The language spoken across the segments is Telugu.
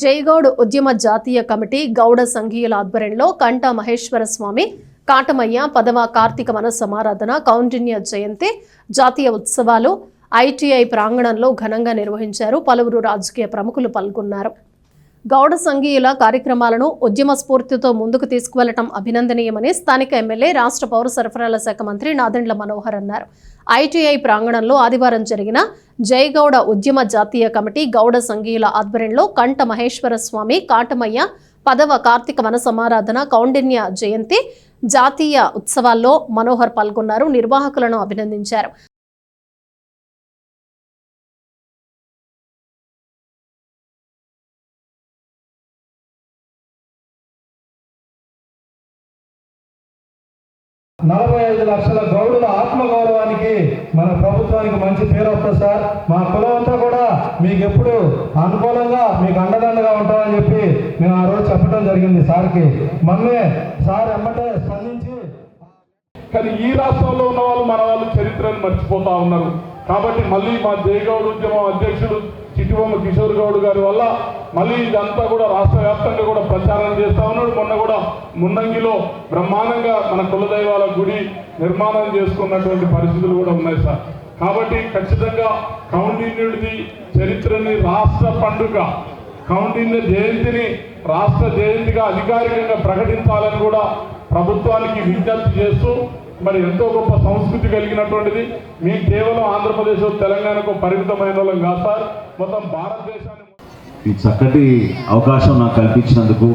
జైగౌడ్ ఉద్యమ జాతీయ కమిటీ గౌడ సంఘీయుల ఆధ్వర్యంలో కంట మహేశ్వర స్వామి కాటమయ్య పదవ కార్తీక మన సమారాధన కౌండిన్య జయంతి జాతీయ ఉత్సవాలు ఐటీఐ ప్రాంగణంలో ఘనంగా నిర్వహించారు. పలువురు రాజకీయ ప్రముఖులు పాల్గొన్నారు. గౌడ సంఘీయుల కార్యక్రమాలను ఉద్యమ స్ఫూర్తితో ముందుకు తీసుకువెళ్ళడం అభినందనీయమని స్థానిక ఎమ్మెల్యే రాష్ట్ర పౌర సరఫరాల శాఖ మంత్రి నాదెండ్ల మనోహర్ అన్నారు. ఐటీఐ ప్రాంగణంలో ఆదివారం జరిగిన జయగౌడ ఉద్యమ జాతీయ కమిటీ గౌడ సంఘీయుల ఆధ్వర్యంలో కంట మహేశ్వర స్వామి కాటమయ్య పదవ కార్తీక వన సమారాధన కౌండిన్య జయంతి జాతీయ ఉత్సవాల్లో మనోహర్ పాల్గొన్నారు. నిర్వాహకులను అభినందించారు. నలభై ఐదు లక్షల గౌడుల ఆత్మగౌరవానికి మన ప్రభుత్వానికి మంచి పేరు వస్తుంది సార్. మా కులం అంతా కూడా మీకు ఎప్పుడు అనుకూలంగా మీకు అండదండగా ఉంటామని చెప్పి మేము ఆ రోజు చెప్పడం జరిగింది సార్కి. మొన్నే సార్ ఎమ్మటే స్పందించి కానీ ఈ రాష్ట్రంలో ఉన్న వాళ్ళు మన వాళ్ళు చరిత్రను మర్చిపోతా ఉన్నారు. కాబట్టి మళ్ళీ మా జయగౌడ్ ఉద్యమం అధ్యక్షుడు చిట్టుబొమ్మ కిషోర్ గౌడ్ గారి వల్ల మళ్ళీ ఇదంతా కూడా రాష్ట్ర వ్యాప్తంగా కూడా ప్రచారం చేస్తా ఉన్నాడు. మొన్న కూడా ముందంగిలో బ్రహ్మాండంగా మన కులదైవాల గుడి నిర్మాణం చేసుకున్నటువంటి పరిస్థితులు కూడా ఉన్నాయి సార్. కాబట్టి ఖచ్చితంగా కౌండిన్యుడిది చరిత్రని రాష్ట్ర పండుగ కౌండిన్య జయంతిని రాష్ట్ర జయంతిగా అధికారికంగా ప్రకటించాలని కూడా ప్రభుత్వానికి విజ్ఞప్తి చేస్తూ మరి ఎంతో గొప్ప సంస్కృతి కలిగినటువంటిది. మేము కేవలం ఆంధ్రప్రదేశ్ తెలంగాణకు పరిమితమైన వాళ్ళం కాదు సార్. మొత్తం భారతదేశాన్ని ఈ చక్కటి అవకాశం నాకు కల్పించినందుకు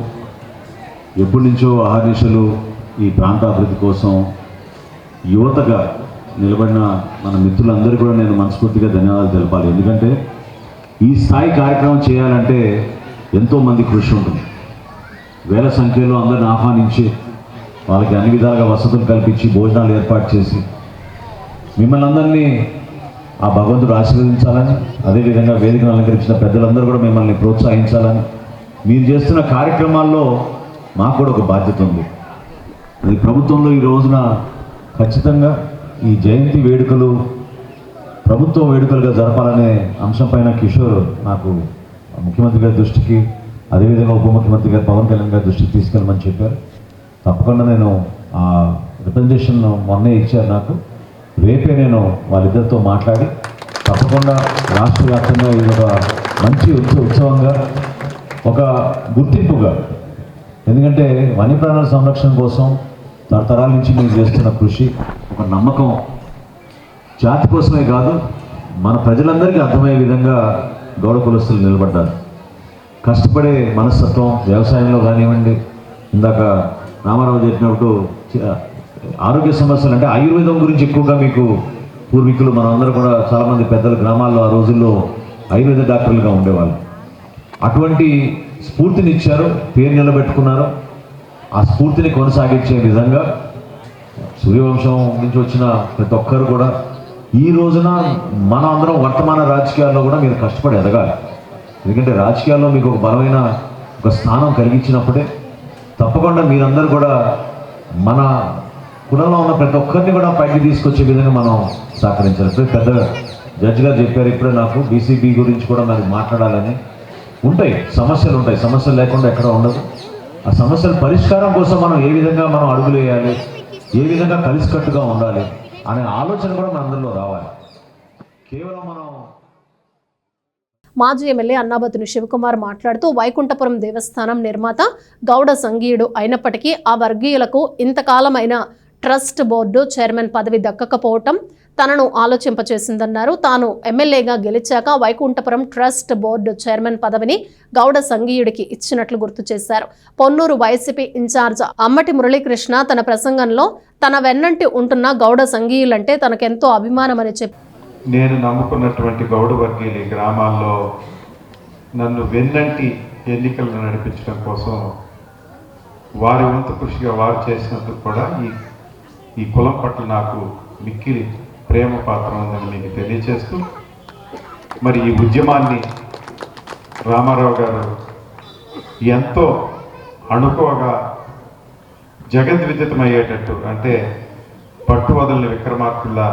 ఎప్పటి నుంచో ఆహర్నిశలు ఈ ప్రాంత అభివృద్ధి కోసం యువతగా నిలబడిన మన మిత్రులందరూ కూడా నేను మనస్ఫూర్తిగా ధన్యవాదాలు తెలపాలి. ఎందుకంటే ఈ స్థాయి కార్యక్రమం చేయాలంటే ఎంతోమంది కృషి ఉంటుంది. వేల సంఖ్యలో అందరిని ఆహ్వానించి వాళ్ళకి అన్ని విధాలుగా వసతులు కల్పించి భోజనాలు ఏర్పాటు చేసి మిమ్మల్ని అందరినీ ఆ భగవంతుడు ఆశీర్వదించాలని అదేవిధంగా వేదికను అలంకరించిన పెద్దలందరూ కూడా మిమ్మల్ని ప్రోత్సహించాలని. మీరు చేస్తున్న కార్యక్రమాల్లో మాకు కూడా ఒక బాధ్యత ఉంది. అది ప్రభుత్వంలో ఈ రోజున ఖచ్చితంగా ఈ జయంతి వేడుకలు ప్రభుత్వ వేడుకలుగా జరపాలనే అంశంపైన కిషోర్ నాకు ముఖ్యమంత్రి గారి దృష్టికి అదేవిధంగా ఉప ముఖ్యమంత్రి గారు పవన్ కళ్యాణ్ గారి దృష్టికి తీసుకెళ్ళమని చెప్పారు. తప్పకుండా నేను ఆ రిప్రజెంటేషన్ మొన్నే ఇచ్చారు నాకు. రేపే నేను వాళ్ళిద్దరితో మాట్లాడి తప్పకుండా రాష్ట్ర వ్యాప్తంగా ఇది ఒక మంచి ఉత్సవంగా ఒక గుర్తింపుగా. ఎందుకంటే వన్యప్రాణుల సంరక్షణ కోసం తరతరాల నుంచి మీరు చేస్తున్న కృషి ఒక నమ్మకం. జాతి కోసమే కాదు మన ప్రజలందరికీ అర్థమయ్యే విధంగా గౌడ కులస్తులు నిలబడ్డారు. కష్టపడే మనస్తత్వం వ్యవసాయంలో కానివ్వండి ఇందాక రామారావు చెప్పినప్పుడు ఆరోగ్య సమస్యలు అంటే ఆయుర్వేదం గురించి ఎక్కువగా మీకు పూర్వీకులు మనందరూ కూడా చాలామంది పెద్దల గ్రామాల్లో ఆ రోజుల్లో ఆయుర్వేద డాక్టర్లుగా ఉండేవాళ్ళు. అటువంటి స్ఫూర్తిని ఇచ్చారు పేరు నిలబెట్టుకున్నారు. ఆ స్ఫూర్తిని కొనసాగించే విధంగా సూర్యవంశం నుంచి వచ్చిన ప్రతి ఒక్కరు కూడా ఈ రోజున మన అందరం వర్తమాన రాజకీయాల్లో కూడా మీరు కష్టపడి ఎదగాలి. ఎందుకంటే రాజకీయాల్లో మీకు ఒక బలమైన ఒక స్థానం కలిగించినప్పుడే తప్పకుండా మీరందరూ కూడా మన కులంలో ఉన్న ప్రతి ఒక్కరిని కూడా పైకి తీసుకొచ్చే విధంగా మనం సహకరించాలి. పెద్ద జడ్జి గారు చెప్పారు ఇప్పుడే నాకు బీసీబీ గురించి కూడా మరి మాట్లాడాలని. ఉంటాయి సమస్యలు ఉంటాయి. సమస్యలు లేకుండా ఎక్కడ ఉండదు. ఆ సమస్యల పరిష్కారం కోసం మనం ఏ విధంగా మనం అడుగులు వేయాలి ఏ విధంగా కలిసికట్టుగా ఉండాలి అనే ఆలోచన కూడా మన అందరిలో రావాలి. కేవలం మనం మాజీ ఎమ్మెల్యే అన్నాబతుని శివకుమార్ మాట్లాడుతూ వైకుంఠపురం దేవస్థానం నిర్మాత గౌడ సంఘీయుడు అయినప్పటికీ ఆ వర్గీయులకు ఇంతకాలమైన ట్రస్ట్ బోర్డు చైర్మన్ పదవి దక్కకపోవటం తనను ఆలోచింపచేసిందన్నారు. తాను ఎమ్మెల్యేగా గెలిచాక వైకుంఠపురం ట్రస్ట్ బోర్డు చైర్మన్ పదవిని గౌడ సంఘీయుడికి ఇచ్చినట్లు గుర్తు చేశారు. పొన్నూరు వైసీపీ ఇన్ఛార్జ్ అమ్మటి మురళీకృష్ణ తన ప్రసంగంలో తన వెన్నంటి ఉంటున్న గౌడ సంఘీయులంటే తనకెంతో అభిమానమని చెప్పి నేను నమ్ముకున్నటువంటి గౌడ వర్గీయులు ఈ గ్రామాల్లో నన్ను వెన్నంటి ఎన్నికలను నడిపించడం కోసం వారి వంతు కృషిగా వారు చేసినందుకు కూడా ఈ ఈ కులం పట్ల నాకు మిక్కిలి ప్రేమ పాత్ర ఉందని మీకు తెలియచేస్తూ మరి ఈ ఉద్యమాన్ని రామారావు గారు ఎంతో అణుకోగా జగద్విదితమయ్యేటట్టు అంటే పట్టు వదలని విక్రమార్కుల్లా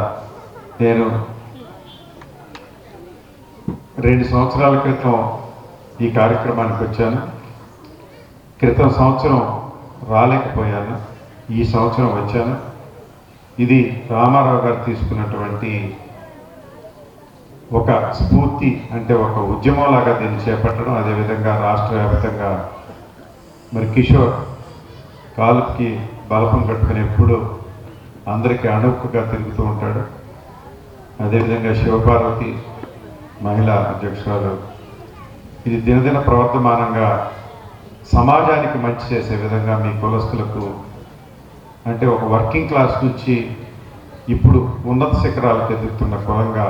నేను రెండు సంవత్సరాల క్రితం ఈ కార్యక్రమానికి వచ్చాను. క్రితం సంవత్సరం రాలేకపోయాను. ఈ సంవత్సరం వచ్చాను. ఇది రామారావు గారు తీసుకున్నటువంటి ఒక స్ఫూర్తి అంటే ఒక ఉద్యమంలాగా దీన్ని చేపట్టడం. అదేవిధంగా రాష్ట్ర వ్యాప్తంగా మరి కిషోర్ కాలుకి బలపం కట్టుకుని ఎప్పుడు అందరికీ అణుక్కుగా తిరుగుతూ ఉంటాడు. అదేవిధంగా శివపార్వతి మహిళా అధ్యక్షురాలు ఇది దినదిన ప్రవర్తమానంగా సమాజానికి మంచి చేసే విధంగా మీ కులస్తులకు అంటే ఒక వర్కింగ్ క్లాస్ నుంచి ఇప్పుడు ఉన్నత శిఖరాలకు ఎదుగుతున్న కులంగా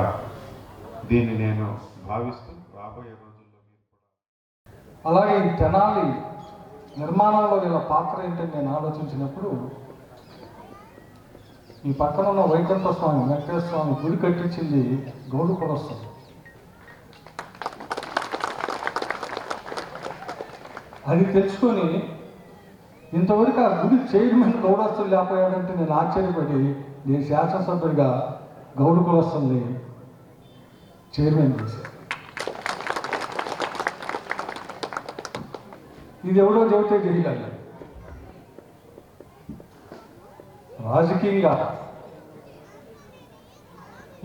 దీన్ని నేను భావిస్తూ రాబోయే రోజుల్లో అలాగే ఈ తెనాలి నిర్మాణంలో వీళ్ళ పాత్ర ఏంటని నేను ఆలోచించినప్పుడు ఈ పక్కన ఉన్న వైకుంఠ స్వామి వెంకటేశ్వర స్వామి గుడి కట్టించింది గౌడు కులస్వామి అది తెచ్చుకొని ఇంతవరకు ఆ గుడి చైర్మన్ గౌడస్తులు లేకపోయాడంటే నేను ఆశ్చర్యపడి నేను శాసనసభ్యుడిగా గౌడ కులస్తుల్ని చైర్మన్ చేశాను. ఇది ఎవడో చెబితే తెలియాలి రాజకీయంగా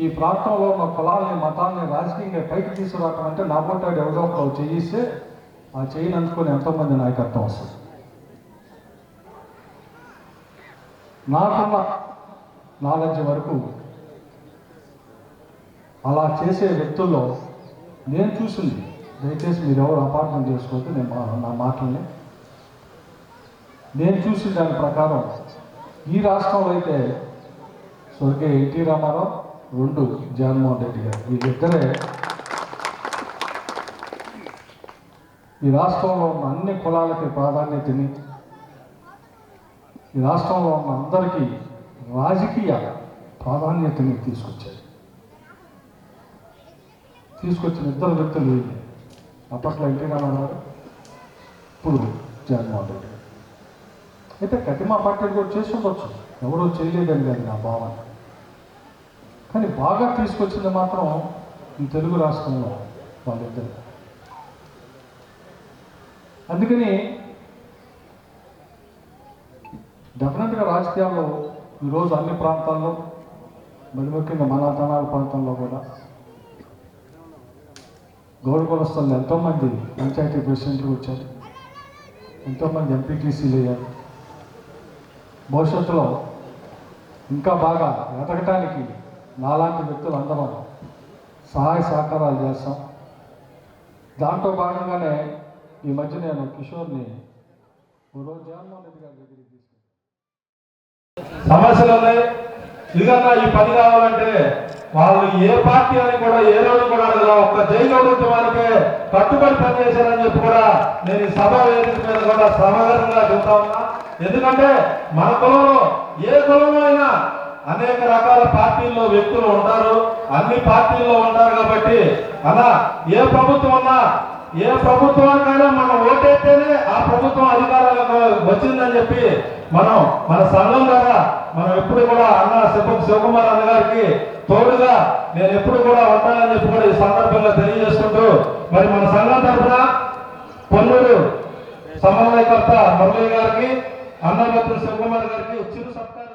ఈ ప్రాంతంలో మా కులాల్ని మతాన్ని రాజకీయంగా పైకి తీసుకురావటం అంటే నా పొట్టాడు ఎవడో ఒకరు చేయిస్తే ఆ చైన్ అందుకొని ఎంతోమంది నాయకత్వం వస్తుంది. నాకున్న నాలెడ్జ్ వరకు అలా చేసే వ్యక్తుల్లో నేను చూసింది. దయచేసి మీరు ఎవరు అపార్థం చేసుకోవద్దు నేను మా- నా మాటల్ని. నేను చూసిన దాని ప్రకారం ఈ రాష్ట్రంలో అయితే స్వర్గీయ ఎన్టీ రామారావు రెండు జగన్మోహన్ రెడ్డి గారు వీళ్ళిద్దరే ఈ రాష్ట్రంలో ఉన్న అన్ని కులాలకి ప్రాధాన్యతని ఈ రాష్ట్రంలో ఉన్న అందరికీ రాజకీయ ప్రాధాన్యతని తీసుకొచ్చారు. తీసుకొచ్చిన ఇద్దరు వ్యక్తులు అప్పట్లో ఎన్టీ రామారావు ఇప్పుడు జగన్మోహన్ రెడ్డి అయితే కటిమా పార్టీలు కూడా చేసి ఉండొచ్చు. ఎవరో చేయలేదని కాదు నా భావన. కానీ బాగా తీసుకొచ్చింది మాత్రం ఈ తెలుగు రాష్ట్రంలో వాళ్ళిద్దరు. అందుకని డెఫినెట్గా రాజకీయాల్లో ఈరోజు అన్ని ప్రాంతాల్లో మరి ముఖ్యంగా మన తనాల ప్రాంతంలో కూడా గౌరవ కులస్తులు ఎంతోమంది పంచాయతీ ప్రెసిడెంట్లు వచ్చారు ఎంతోమంది ఎంపీటీసీలు అయ్యారు. భవిష్యత్తులో ఇంకా బాగా ఎదగటానికి నాలాంటి వ్యక్తులు అందరం సహాయ సహకారాలు చేస్తాం. దాంట్లో భాగంగానే ఈ మధ్య నేను కిషోర్ని రోజు జగన్మోహన్ రెడ్డి గారి దగ్గరికి తీసుకున్నాను సమస్యలు ఉన్నాయి ఇదిగన్నా ఈ పని కావాలంటే వాళ్ళు ఏ పార్టీ అని కూడా ఏ రోజు కూడా అడగలా ఒక్క జైగౌడ ఉద్యమానికే కట్టుబడి పనిచేశారని చెప్పి కూడా నేను ఈ సభ వేదిక మీద కూడా సమగ్రంగా చెబుతా ఉన్నా. ఎందుకంటే మన కులంలో ఏ కులంలో అయినా అనేక రకాల పార్టీల్లో వ్యక్తులు ఉంటారు. అన్ని పార్టీల్లో ఉంటారు కాబట్టి అలా ఏ ప్రభుత్వం ఉన్నా ఏ ప్రభుత్వానికైనా మనం ఓటేస్తేనే ఆ ప్రభుత్వం అధికారంలోకి వచ్చిందని చెప్పి మనం మన సంఘం ద్వారా మనం ఎప్పుడు కూడా అన్న శివ శివకుమార్ అన్న గారికి తోడుగా నేను ఎప్పుడు కూడా ఉంటానని చెప్పి కూడా ఈ సందర్భంగా తెలియజేసుకుంటూ మరి మన సంఘం తరఫున పొన్నూరు సమన్వయకర్త మురళి గారికి అన్నభద్ర శివకుమార్ గారికి చిరు సత్కారం